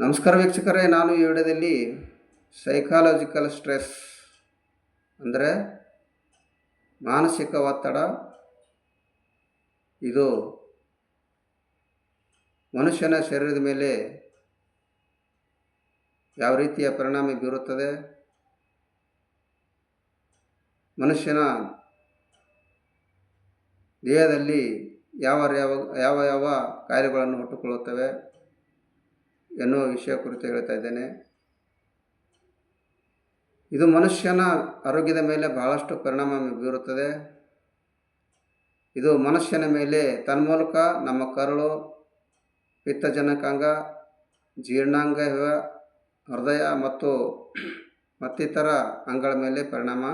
ನಮಸ್ಕಾರ ವೀಕ್ಷಕರೇ, ನಾನು ಈ ವಿಡಿಯೋದಲ್ಲಿ ಸೈಕಾಲಜಿಕಲ್ ಸ್ಟ್ರೆಸ್ ಅಂದರೆ ಮಾನಸಿಕ ಒತ್ತಡ, ಇದು ಮನುಷ್ಯನ ಶರೀರದ ಮೇಲೆ ಯಾವ ರೀತಿಯ ಪರಿಣಾಮ ಬೀರುತ್ತದೆ, ಮನುಷ್ಯನ ದೇಹದಲ್ಲಿ ಯಾವ ಯಾವ ಯಾವ ಯಾವ ಕಾಯಿಲೆಗಳನ್ನು ಹುಟ್ಟುಕೊಳ್ಳುತ್ತವೆ ಎನ್ನುವ ವಿಷಯ ಕುರಿತು ಹೇಳ್ತಾ ಇದ್ದೇನೆ. ಇದು ಮನುಷ್ಯನ ಆರೋಗ್ಯದ ಮೇಲೆ ಬಹಳಷ್ಟು ಪರಿಣಾಮ ಬೀರುತ್ತದೆ. ಇದು ಮನುಷ್ಯನ ಮೇಲೆ ತನ್ಮೂಲಕ ನಮ್ಮ ಕರುಳು, ಪಿತ್ತಜನಕಾಂಗ, ಜೀರ್ಣಾಂಗ, ಹೃದಯ ಮತ್ತು ಮತ್ತಿತರ ಅಂಗಗಳ ಮೇಲೆ ಪರಿಣಾಮ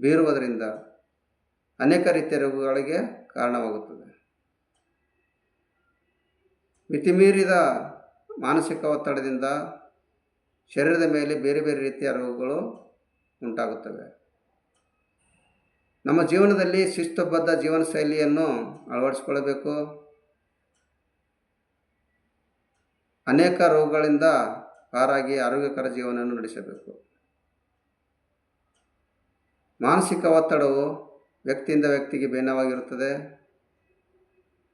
ಬೀರುವುದರಿಂದ ಅನೇಕ ರೀತಿಯ ರೋಗಗಳಿಗೆ ಕಾರಣವಾಗುತ್ತದೆ. ಮಿತಿಮೀರಿದ ಮಾನಸಿಕ ಒತ್ತಡದಿಂದ ಶರೀರದ ಮೇಲೆ ಬೇರೆ ಬೇರೆ ರೀತಿಯ ರೋಗಗಳು ಉಂಟಾಗುತ್ತವೆ. ನಮ್ಮ ಜೀವನದಲ್ಲಿ ಶಿಸ್ತುಬದ್ಧ ಜೀವನ ಶೈಲಿಯನ್ನು ಅಳವಡಿಸಿಕೊಳ್ಳಬೇಕು. ಅನೇಕ ರೋಗಗಳಿಂದ ಪಾರಾಗಿ ಆರೋಗ್ಯಕರ ಜೀವನವನ್ನು ನಡೆಸಬೇಕು. ಮಾನಸಿಕ ಒತ್ತಡವು ವ್ಯಕ್ತಿಯಿಂದ ವ್ಯಕ್ತಿಗೆ ಭಿನ್ನವಾಗಿರುತ್ತದೆ.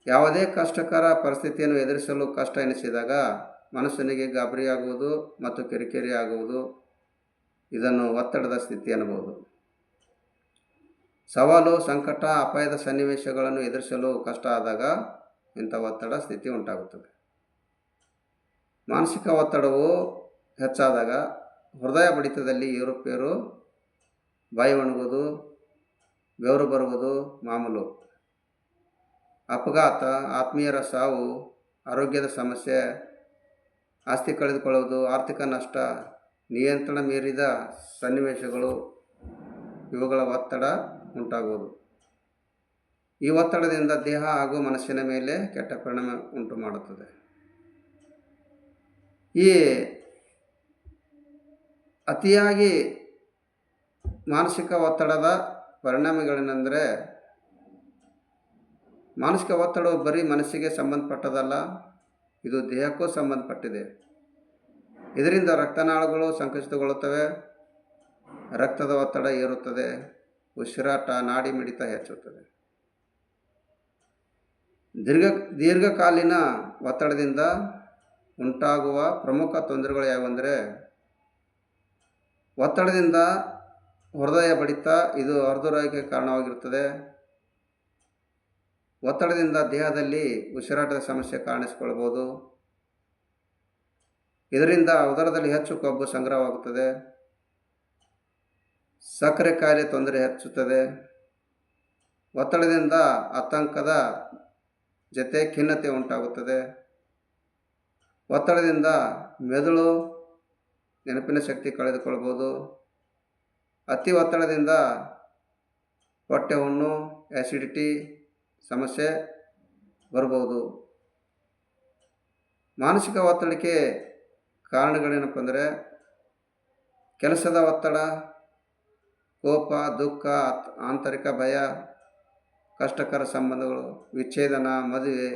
ಯಾವುದೇ ಕಷ್ಟಕರ ಪರಿಸ್ಥಿತಿಯನ್ನು ಎದುರಿಸಲು ಕಷ್ಟ ಎನಿಸಿದಾಗ ಮನಸ್ಸನಿಗೆ ಗಾಬರಿಯಾಗುವುದು ಮತ್ತು ಕಿರಿಕಿರಿ ಆಗುವುದು ಇದನ್ನು ಒತ್ತಡದ ಸ್ಥಿತಿ ಅನ್ನಬಹುದು ಸವಾಲು, ಸಂಕಟ, ಅಪಾಯದ ಸನ್ನಿವೇಶಗಳನ್ನು ಎದುರಿಸಲು ಕಷ್ಟ ಆದಾಗ ಇಂಥ ಒತ್ತಡ ಸ್ಥಿತಿ ಉಂಟಾಗುತ್ತದೆ. ಮಾನಸಿಕ ಒತ್ತಡವು ಹೆಚ್ಚಾದಾಗ ಹೃದಯ ಬಡಿತದಲ್ಲಿ ಏರುಪೇರು, ಬಾಯಿ ಒಣಗುವುದು ಬೆವರು ಬರುವುದು ಮಾಮೂಲು. ಅಪಘಾತ, ಆತ್ಮೀಯರ ಸಾವು, ಆರೋಗ್ಯದ ಸಮಸ್ಯೆ, ಆಸ್ತಿ ಕಳೆದುಕೊಳ್ಳುವುದು, ಆರ್ಥಿಕ ನಷ್ಟ, ನಿಯಂತ್ರಣ ಮೀರಿದ ಸನ್ನಿವೇಶಗಳು, ಇವುಗಳ ಒತ್ತಡ ಉಂಟಾಗುವುದು. ಈ ಒತ್ತಡದಿಂದ ದೇಹ ಹಾಗೂ ಮನಸ್ಸಿನ ಮೇಲೆ ಕೆಟ್ಟ ಪರಿಣಾಮ ಉಂಟು ಮಾಡುತ್ತದೆ. ಈ ಅತಿಯಾಗಿ ಮಾನಸಿಕ ಒತ್ತಡದ ಪರಿಣಾಮಗಳೇನೆಂದರೆ ಮಾನಸಿಕ ಒತ್ತಡವು ಬರೀ ಮನಸ್ಸಿಗೆ ಸಂಬಂಧಪಟ್ಟದಲ್ಲ, ಇದು ದೇಹಕ್ಕೂ ಸಂಬಂಧಪಟ್ಟಿದೆ. ಇದರಿಂದ ರಕ್ತನಾಳಗಳು ಸಂಕುಚಿತಗೊಳ್ಳುತ್ತವೆ, ರಕ್ತದ ಒತ್ತಡ ಏರುತ್ತದೆ, ಉಸಿರಾಟ ನಾಡಿ ಮಿಡಿತ ಹೆಚ್ಚುತ್ತದೆ. ದೀರ್ಘ, ದೀರ್ಘಕಾಲೀನ ಒತ್ತಡದಿಂದ ಉಂಟಾಗುವ ಪ್ರಮುಖ ತೊಂದರೆಗಳು ಯಾವಂದರೆ ಒತ್ತಡದಿಂದ ಹೃದಯ ಬಡಿತ, ಇದು ಹೃದಯಕ್ಕೆ ಕಾರಣವಾಗಿರುತ್ತದೆ. ಒತ್ತಡದಿಂದ ದೇಹದಲ್ಲಿ ಉಸಿರಾಟದ ಸಮಸ್ಯೆ ಕಾಣಿಸಿಕೊಳ್ಬೋದು. ಇದರಿಂದ ಉದರದಲ್ಲಿ ಹೆಚ್ಚು ಕೊಬ್ಬು ಸಂಗ್ರಹವಾಗುತ್ತದೆ. ಸಕ್ಕರೆ ಕಾಯಿಲೆ ತೊಂದರೆ ಹೆಚ್ಚುತ್ತದೆ. ಒತ್ತಡದಿಂದ ಆತಂಕದ ಜೊತೆ ಖಿನ್ನತೆ ಉಂಟಾಗುತ್ತದೆ. ಒತ್ತಡದಿಂದ ಮೆದುಳು, ನೆನಪಿನ ಶಕ್ತಿ ಕಳೆದುಕೊಳ್ಬೋದು. ಅತಿ ಒತ್ತಡದಿಂದ ಹೊಟ್ಟೆ ಹುಣ್ಣು ಆ್ಯಸಿಡಿಟಿ ಸಮಸ್ಯೆ ಬರ್ಬೋದು ಮಾನಸಿಕ ಒತ್ತಡಕ್ಕೆ ಕಾರಣಗಳೇನಪ್ಪ ಅಂದರೆ, ಕೆಲಸದ ಒತ್ತಡ, ಕೋಪ, ದುಃಖ ಆಂತರಿಕ ಭಯ, ಕಷ್ಟಕರ ಸಂಬಂಧಗಳು, ವಿಚ್ಛೇದನ, ಮದುವೆ,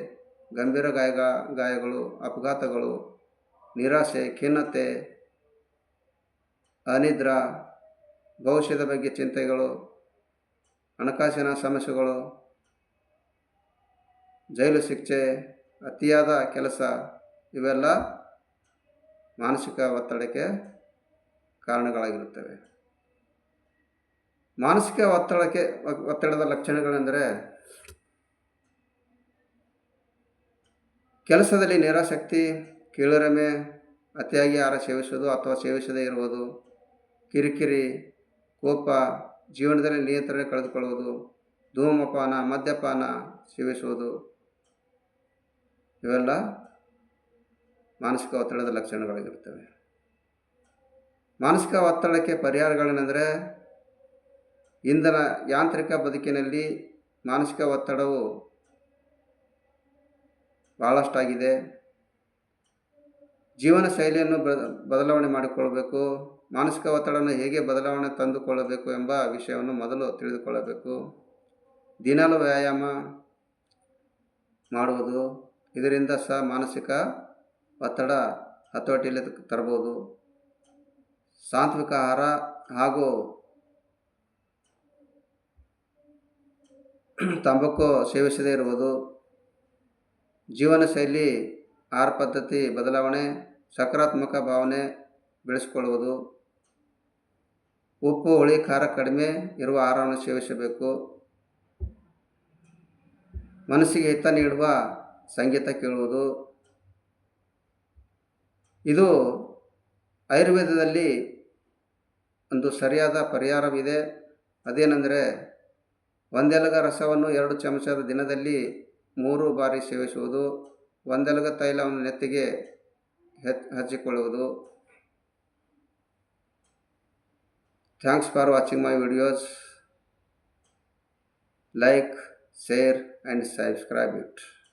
ಗಂಭೀರ ಗಾಯ ಗಾಯಗಳು, ಅಪಘಾತಗಳು, ನಿರಾಸೆ, ಖಿನ್ನತೆ, ಅನಿದ್ರ, ಭವಿಷ್ಯದ ಬಗ್ಗೆ ಚಿಂತೆಗಳು, ಹಣಕಾಸಿನ ಸಮಸ್ಯೆಗಳು ಜೈಲು ಶಿಕ್ಷೆ ಅತಿಯಾದ ಕೆಲಸ, ಇವೆಲ್ಲ ಮಾನಸಿಕ ಒತ್ತಡಕ್ಕೆ ಕಾರಣಗಳಾಗಿರುತ್ತವೆ. ಮಾನಸಿಕ ಒತ್ತಡಕ್ಕೆ, ಒತ್ತಡದ ಲಕ್ಷಣಗಳೆಂದರೆ ಕೆಲಸದಲ್ಲಿ ನಿರಾಸಕ್ತಿ ಕೀಳರಮೆ, ಅತಿಯಾಗಿ ಆಹಾರ ಸೇವಿಸುವುದು ಅಥವಾ ಸೇವಿಸದೇ ಇರುವುದು, ಕಿರಿಕಿರಿ, ಕೋಪ, ಜೀವನದಲ್ಲಿ ನಿಯಂತ್ರಣ ಕಳೆದುಕೊಳ್ಳುವುದು, ಧೂಮಪಾನ, ಮದ್ಯಪಾನ ಸೇವಿಸುವುದು ಇವೆಲ್ಲ ಮಾನಸಿಕ ಒತ್ತಡದ ಲಕ್ಷಣಗಳಾಗಿರುತ್ತವೆ. ಮಾನಸಿಕ ಒತ್ತಡಕ್ಕೆ ಪರಿಹಾರಗಳೇನೆಂದರೆ ಇಂಧನ ಯಾಂತ್ರಿಕ ಬದುಕಿನಲ್ಲಿ ಮಾನಸಿಕ ಒತ್ತಡವು ಭಾಳಷ್ಟಾಗಿದೆ ಜೀವನ ಶೈಲಿಯನ್ನು ಬದಲಾವಣೆ ಮಾಡಿಕೊಳ್ಳಬೇಕು. ಮಾನಸಿಕ ಒತ್ತಡವನ್ನು ಹೇಗೆ ಬದಲಾವಣೆ ತಂದುಕೊಳ್ಳಬೇಕು ಎಂಬ ವಿಷಯವನ್ನು ಮೊದಲು ತಿಳಿದುಕೊಳ್ಳಬೇಕು. ದಿನಾಲು ವ್ಯಾಯಾಮ ಮಾಡುವುದು. ಇದರಿಂದ ಸಹ ಮಾನಸಿಕ ಒತ್ತಡ ಹತೋಟಿಯಲ್ಲಿ ತರಬಹುದು ಸಾತ್ವಿಕ ಆಹಾರ ಹಾಗೂ ತಂಬಾಕು ಸೇವಿಸದೇ ಇರುವುದು ಜೀವನ ಶೈಲಿ, ಆಹಾರ ಪದ್ಧತಿ ಬದಲಾವಣೆ, ಸಕಾರಾತ್ಮಕ ಭಾವನೆ ಬೆಳೆಸಿಕೊಳ್ಳುವುದು ಉಪ್ಪು, ಹುಳಿ, ಖಾರ ಕಡಿಮೆ ಇರುವ ಆಹಾರವನ್ನು ಸೇವಿಸಬೇಕು. ಮನಸ್ಸಿಗೆ ಹಿತ ನೀಡುವ ಸಂಗೀತ ಕೇಳುವುದು. ಇದು ಆಯುರ್ವೇದದಲ್ಲಿ ಒಂದು ಸರಿಯಾದ ಪರಿಹಾರವಿದೆ. ಅದೇನೆಂದರೆ ಒಂದೆಲಗ ರಸವನ್ನು ಎರಡು ಚಮಚದ ದಿನದಲ್ಲಿ ಮೂರು ಬಾರಿ ಸೇವಿಸುವುದು. ಒಂದೆಲಗ ತೈಲವನ್ನು ನೆತ್ತಿಗೆ ಹೆಚ್ ಹಚ್ಚಿಕೊಳ್ಳುವುದು. Thanks for watching my videos. Like, share, and subscribe it